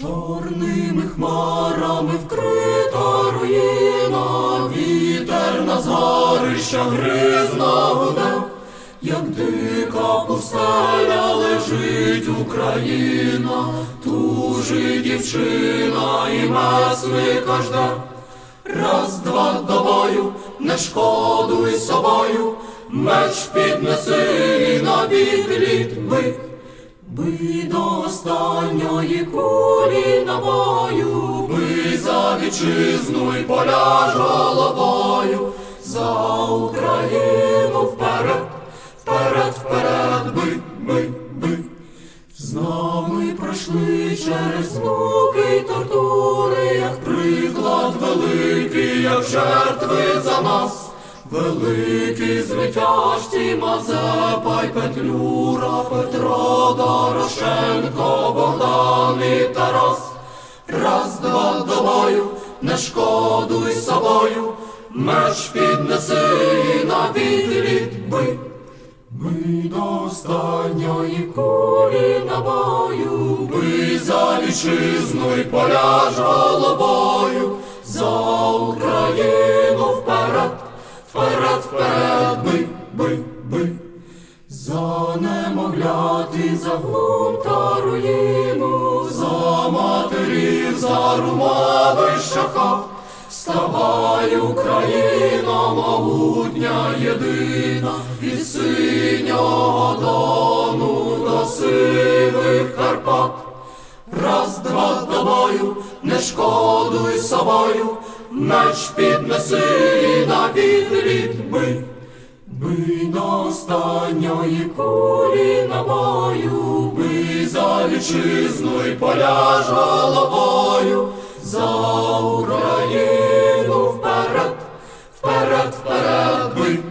Чорними хмарами вкрита руїна, вітер на згарища гризна гуде, як дика пустеля лежить Україна, тужить дівчина і месника жде. Раз, два до бою, не шкодуй собою, меч піднеси і на відліт бий. Бий до останньої кулі набою, бий за вітчизну і поляж головою, за Україну вперед, вперед, вперед, бий, бий, бий. З нами пройшли через муки й тортури, як приклад великий, як жертви за нас. Великі звитяжці Мазепа Петлюра, Петро Дорошенко, Богдан і Тарас. Раз, два до бою, не шкодуй собою, меч піднеси на відліт бий. Бий до останньої кулі набою, бий за вітчизну й поляж головою, за Україну вперед, вперед, бий, бий, бий. За немовляти, за глум та руїну, за матерів, за румовища хат. Вставай, Україно, могутня єдина, від синього дону до сивих Карпат. Раз, два до бою, не шкодуй собою, меч піднеси на відліт бий, би до останньої кулі на бою, бий за вітчизну і поляж головою, за Україну вперед, вперед, вперед. Бий.